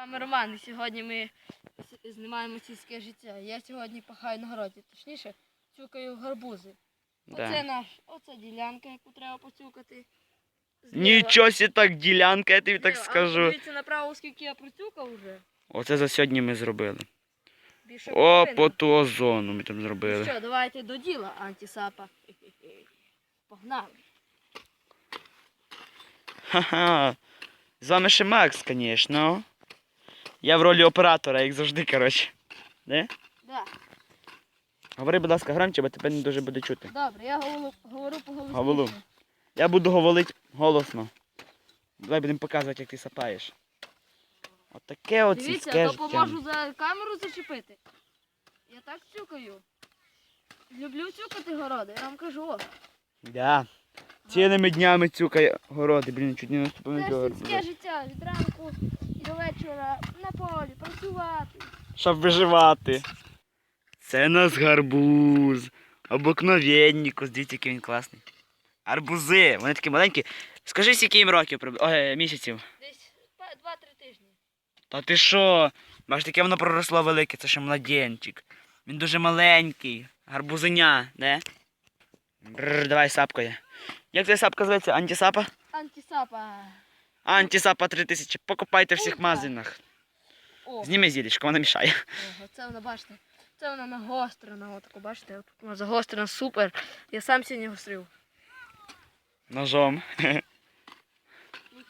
вами Роман, і сьогодні ми знімаємо сільське життя. Я сьогодні пахаю на городі, точніше, цюкаю гарбузи. Да. Оце наш, оце ділянка, яку треба поцюкати. Зліва- Нічого сі так ділянка, я тобі так зліва. А. Дивіться направо, скільки я процюкав вже. Оце за сьогодні ми зробили. Більше О, по ту озону ми там зробили. що, давайте до діла, антисапа. Погнали. Ха-ха. З вами ще Макс, звісно. Я в ролі оператора, як завжди, коротше. Не? Да. Говори, будь ласка, громче, бо тебе не дуже буде чути. Добре, я говорю, говорю по Говорю. Я буду говорити голосно. Давай будемо показувати, як ти сапаєш. Отаке от Дивіться, сільське то поможу за камеру зачепити. Я так цюкаю. Люблю цюкати городи, я вам кажу. о. Да. Цілими днями цюкає городи, блін, чуть не наступив Це сільське життя від ранку на полі, працювати. Щоб виживати. Це нас гарбуз. Обикновеннікус, дивіться, який він класний. Арбузи, вони такі маленькі. Скажи, скільки їм років Ой, місяців. Десь па- два-три тижні. Та ти що? Бачиш, таке воно проросло велике, це ще младенчик. Він дуже маленький. Гарбузиня, не? Бррр, давай сапкою. Як ця сапка зветься? Антисапа? Антисапа. Антисапа 3000. Покупайте в всіх магазинах. О, Зніми зілечко, вона мішає. ого, це вона, бачите. Це вона нагострена, отако, бачите, от вона загострена, супер. Я сам сьогодні гострив. Ножом. Ну,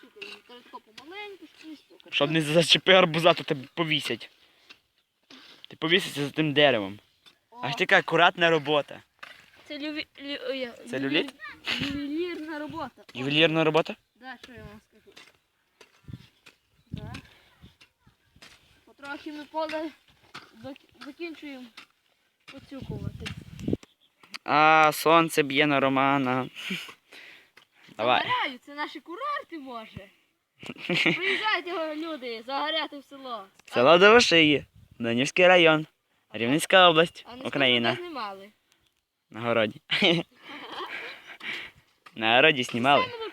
чисто. Щоб не зачепи арбуза, то тебе повісять. Ти повіситься за тим деревом. Аж така акуратна робота. Це люві... лю... Це люліт? Ювелірна робота. Ювелірна робота? Да, що я вам скажу. Да. Потрохи ми поле закінчуємо поцюкувати. А, сонце б'є на Романа. Давай. Загоряю, це наші курорти, може. Приїжджайте, люди, загоряти в село. Село Довошиї, Донівський район, Рівненська область, А не Україна. знімали. На городі. На городі знімали. Саме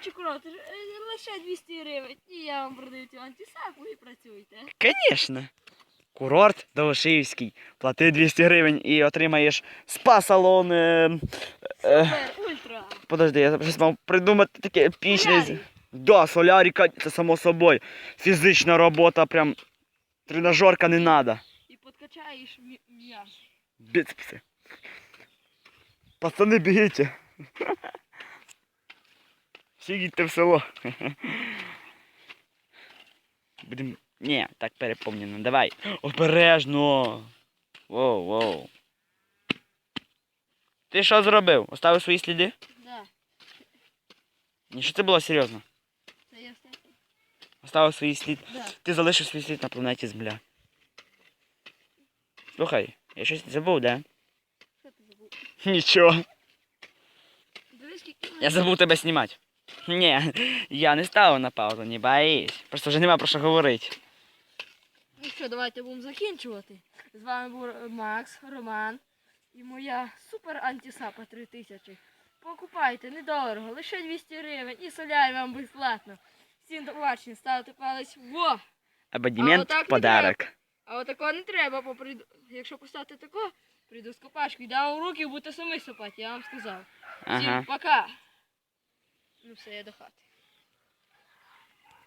лучші курорти, ж, е, лише 200 гривень. І я вам продаю цю антисаку і працюйте. Звісно. Курорт Довошиївський. Плати 200 гривень і отримаєш спа-салон. Е, е, Супер, ультра. подожди, я щось мав придумати таке епічне. Солярій. Да, соляріка, це само собою. Фізична робота, прям тренажерка не треба. І подкачаєш м'я- м'яз. Біцепси. Пацани, бігіть. Всі їдьте в село. Будем. Ні, так переповнено. Давай. Обережно. Воу, воу. Ти що зробив? Оставив свої сліди? Да, Ні, що це було серйозно? це я все. Оставив свій слід. Да. Ти залишив свій слід на планеті Земля. Слухай, я щось забув, да? Що ти забув? Нічого. Дивись, Я забув тебе знімати. Ні, я не ставив на паузу, не боїсь. Просто вже нема про що говорити. Ну що, давайте будемо закінчувати. З вами був Макс, Роман і моя супер антисапа 3000. Покупайте недорого, лише 200 гривень і солярі вам безплатно. Всім до побачення, ставте палець во! Абонемент не подарок. А отако не треба, бо прийду... якщо поставити тако, прийду з копачкою, дам вам в руки, будете самі сапати, я вам сказав. Всім Ага. пока! Все, я до хати.